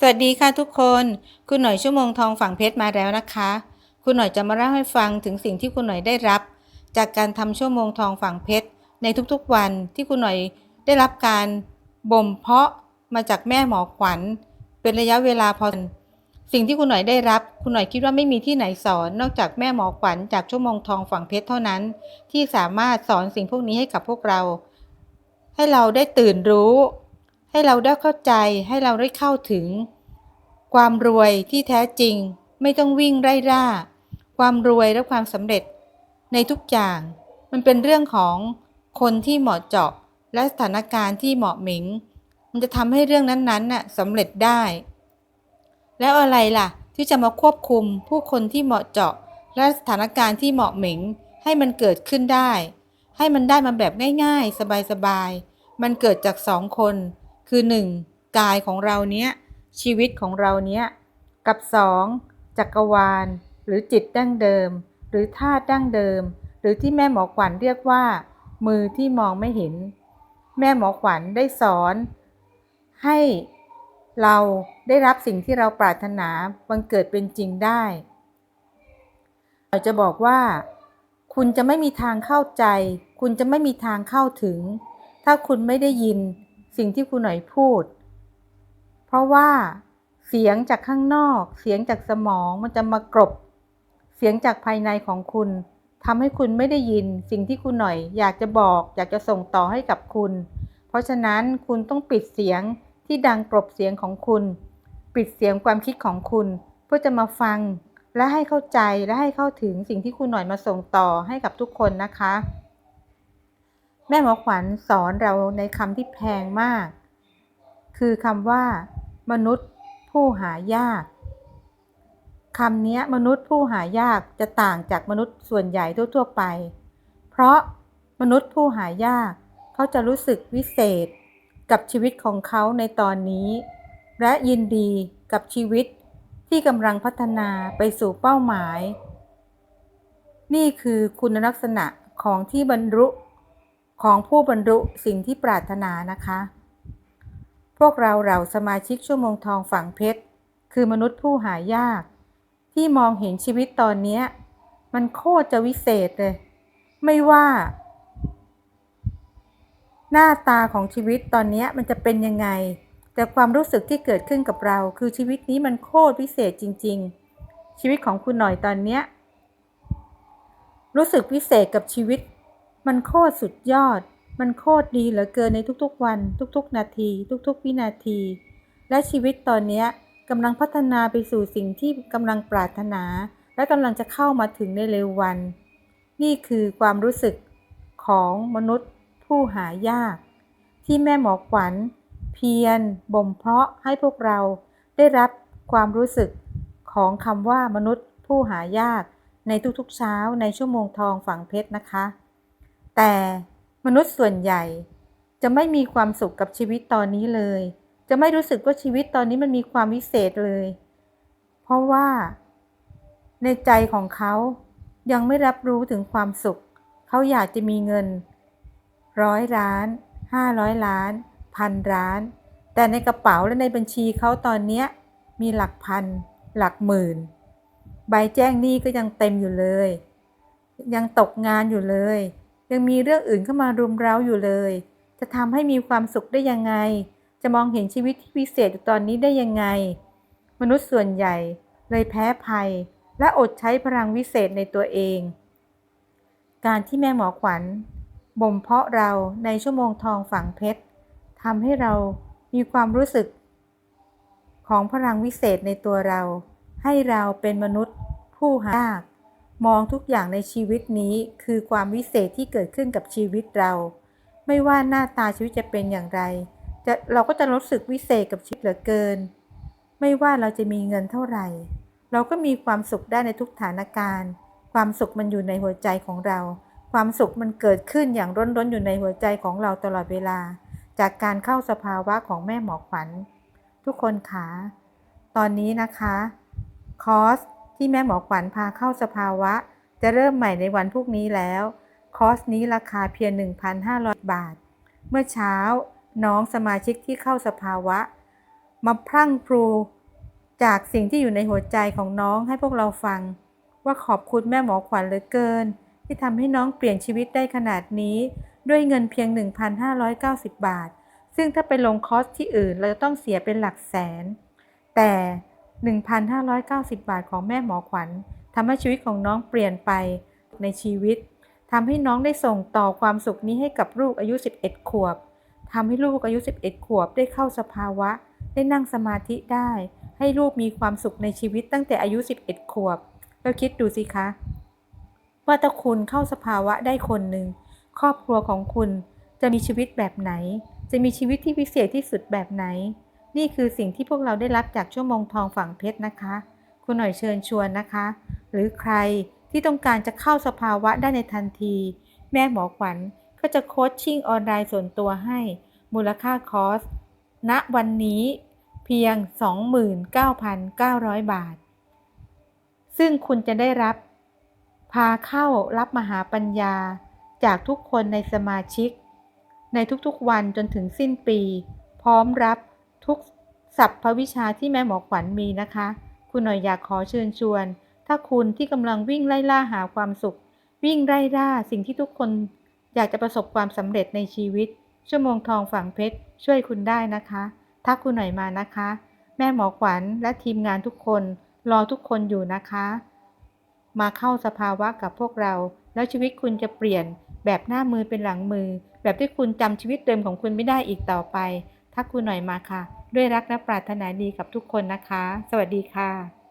สวัสดีค่ะทุกคน คุณหน่อยชั่วโมงทองฝั่งเพชรมาแล้วนะคะ คุณหน่อยจะมาเล่าให้ฟังถึงสิ่งที่คุณหน่อยได้รับ จากการทำชั่วโมงทองฝั่งเพชรในทุกๆวันที่คุณหน่อยได้รับการบ่มเพาะมาจากแม่หมอขวัญ เป็นระยะเวลาพอสิ่งที่คุณหน่อยได้รับ คุณหน่อยคิดว่าไม่มีที่ไหนสอน นอกจากแม่หมอขวัญจากชั่วโมงทองฝั่งเพชรเท่านั้น ที่สามารถสอนสิ่งพวกนี้ให้กับพวกเรา ให้เราได้ตื่นรู้ ให้เราได้เข้าใจให้เราได้เข้าถึง ความรวยที่แท้จริง ไม่ต้องวิ่งไล่ล่า ความรวยและความสำเร็จ ในทุกอย่าง มันเป็นเรื่องของคนที่เหมาะเจาะและสถานการณ์ที่เหมาะหม็งมันจะทำให้เรื่องนั้นๆน่ะสำเร็จได้ แล้วอะไรล่ะ ที่จะมาควบคุมผู้คนที่เหมาะเจาะ และสถานการณ์ที่เหมาะหม็งให้มันเกิดขึ้นได้ ให้มันได้มาแบบง่าย ๆ สบายๆมันเกิดจากสองคน คือหนึ่งกายของเราเนี้ยชีวิตของเราเนี้ยกับสองจักรวาล หรือจิตดั้งเดิม หรือธาตุดั้งเดิม หรือที่แม่หมอขวัญเรียกว่า มือที่มองไม่เห็น แม่หมอขวัญได้สอน ให้เราได้รับสิ่งที่เราปรารถนาบังเกิดเป็นจริงได้เราจะบอกว่า คุณจะไม่มีทางเข้าใจ คุณจะไม่มีทางเข้าถึง ถ้าคุณไม่ได้ยิน สิ่งที่คุณหน่อยพูด เพราะว่าเสียงจากข้างนอก เสียงจากสมองมันจะมากรบ เสียงจากภายในของคุณทำให้คุณไม่ได้ยินสิ่งที่คุณหน่อย อยากจะบอก อยากจะส่งต่อให้กับคุณ เพราะฉะนั้นคุณต้องปิดเสียงที่ดังกรบเสียงของคุณ ปิดเสียงความคิดของคุณ เพื่อจะมาฟังและให้เข้าใจและให้เข้าถึงสิ่งที่คุณหน่อยมาส่งต่อให้กับทุกคนนะคะ แม่หมอขวัญสอนเราในคำที่แพงมาก คือคำว่า มนุษย์ผู้หายากคำนี้มนุษย์ผู้หายากจะต่างจากมนุษย์ส่วนใหญ่ทั่วๆไป เพราะมนุษย์ผู้หายากเขาจะรู้สึกวิเศษกับชีวิตของเขาในตอนนี้ และยินดีกับชีวิตที่กำลังพัฒนาไปสู่เป้าหมาย นี่คือคุณลักษณะของที่บรรลุ ของผู้บรรลุสิ่งที่ปรารถนานะคะ พวกเราเราสมาชิกชั่วโมงทองฝั่งเพชร คือมนุษย์ผู้หายาก ที่มองเห็นชีวิตตอนนี้มันโคตรจะวิเศษเลย ไม่ว่า หน้าตาของชีวิตตอนนี้มันจะเป็นยังไง แต่ความรู้สึกที่เกิดขึ้นกับเรา คือชีวิตนี้มันโคตรพิเศษจริง ๆ ชีวิตของคุณหน่อยตอนนี้รู้สึกพิเศษกับชีวิต มันโคตรสุดยอด มันโคตรดีเหลือเกินในทุกๆวัน ทุกๆ นาที ทุกๆ วินาที และชีวิตตอนนี้กำลังพัฒนาไปสู่สิ่งที่กำลังปรารถนา และกำลังจะเข้ามาถึงในเร็ววัน นี่คือความรู้สึกของมนุษย์ผู้หายาก ที่แม่หมอขวัญ เพียรบ่มเพาะให้พวกเราได้รับความรู้สึกของคำว่ามนุษย์ผู้หายากในทุกๆเช้าในชั่วโมงทองฝั่งเพชรนะคะ แต่มนุษย์ส่วนใหญ่จะไม่มีความสุขกับชีวิตตอนนี้เลย จะไม่รู้สึกว่าชีวิตตอนนี้มันมีความวิเศษเลย เพราะว่า ในใจของเขายังไม่รับรู้ถึงความสุข เขาอยากจะมีเงินร้อยล้านห้าร้อยล้านพันล้าน แต่ในกระเป๋าและในบัญชีเขาตอนนี้มีหลักพัน หลักหมื่น ใบแจ้งหนี้ก็ยังเต็มอยู่เลย ยังตกงานอยู่เลย ยังมีเรื่องอื่นเข้ามารุมเร้าอยู่เลย จะทำให้มีความสุขได้ยังไง จะมองเห็นชีวิตที่พิเศษอยู่ตอนนี้ได้ยังไง มนุษย์ส่วนใหญ่ เลยแพ้ภัย และอดใช้พลังวิเศษในตัวเอง การที่แม่หมอขวัญบ่มเพาะเราในชั่วโมงทองฝังเพชรทำให้เรามีความรู้สึก ของพลังวิเศษในตัวเรา ให้เราเป็นมนุษย์ผู้หายาก มองทุกอย่างในชีวิตนี้คือความวิเศษที่เกิดขึ้นกับชีวิตเรา ไม่ว่าหน้าตาชีวิตจะเป็นอย่างไรจะเราก็จะรู้สึกวิเศษกับชีวิตเหลือเกิน ไม่ว่าเราจะมีเงินเท่าไหร่ เราก็มีความสุขได้ในทุกสถานการณ์ ความสุขมันอยู่ในหัวใจของเรา ความสุขมันเกิดขึ้นอย่างร้นๆอยู่ในหัวใจของเราตลอดเวลา จากการเข้าสภาวะของแม่หมอขวัญ ทุกคนคะตอนนี้นะคะ คอร์ส ที่แม่หมอขวัญพาเข้าสภาวะ จะเริ่มใหม่ในวันพรุ่งนี้แล้ว คอร์สนี้ราคาเพียง 1,500 บาท เมื่อเช้าน้องสมาชิกที่เข้าสภาวะ มาพรั่งพรูจากสิ่งที่อยู่ในหัวใจของน้องให้พวกเราฟัง ว่าขอบคุณแม่หมอขวัญเหลือเกิน ที่ทำให้น้องเปลี่ยนชีวิตได้ขนาดนี้ ด้วยเงินเพียง 1,590 บาท ซึ่งถ้าไปลงคอร์สที่อื่นเราจะต้องเสียเป็นหลักแสน แต่ 1,590 บาทของแม่หมอขวัญทำให้ชีวิตของน้องเปลี่ยนไปในชีวิตทำให้น้องได้ส่งต่อความสุขนี้ให้กับลูกอายุ 11 ขวบทำให้ลูกอายุ 11 ขวบได้เข้าสภาวะ ได้นั่งสมาธิได้ ให้ลูกมีความสุขในชีวิตตั้งแต่อายุ 11 ขวบแล้วคิดดูสิคะ ว่าถ้าคุณเข้าสภาวะได้คนหนึ่งครอบครัวของคุณจะมีชีวิตแบบไหน จะมีชีวิตที่พิเศษที่สุดแบบไหน นี่คือสิ่งที่พวกเราได้รับจากชั่วโมงทองฝั่งเพชรนะคะ คุณหน่อยเชิญชวนนะคะ หรือใครที่ต้องการจะเข้าสภาวะได้ในทันที แม่หมอขวัญก็จะโค้ชชิ่งออนไลน์ส่วนตัวให้ มูลค่าคอร์สณวันนี้เพียง 29,900 บาท ซึ่งคุณจะได้รับ พาเข้ารับมหาปัญญาจากทุกคนในสมาชิก ในทุกๆวันจนถึงสิ้นปี พร้อมรับ ทุกศัพท์วิชาที่แม่หมอขวัญมีนะคะ คุณหน่อยอยากขอเชิญชวน ถ้าคุณที่กำลังวิ่งไล่ล่าหาความสุข วิ่งไล่ล่าสิ่งที่ทุกคนอยากจะประสบความสำเร็จในชีวิต ชั่วโมงทองฝังเพชรช่วยคุณได้นะคะทักคุณหน่อยมานะคะ แม่หมอขวัญและทีมงานทุกคน รอทุกคนอยู่นะคะ มาเข้าสภาวะกับพวกเรา แล้วชีวิตคุณจะเปลี่ยนแบบหน้ามือเป็นหลังมือ แบบที่คุณจำชีวิตเดิมของคุณไม่ได้อีกต่อไป ถ้าคุณหน่อยมาค่ะ ด้วยรักและปรารถนาดีกับทุกคนนะคะ สวัสดีค่ะ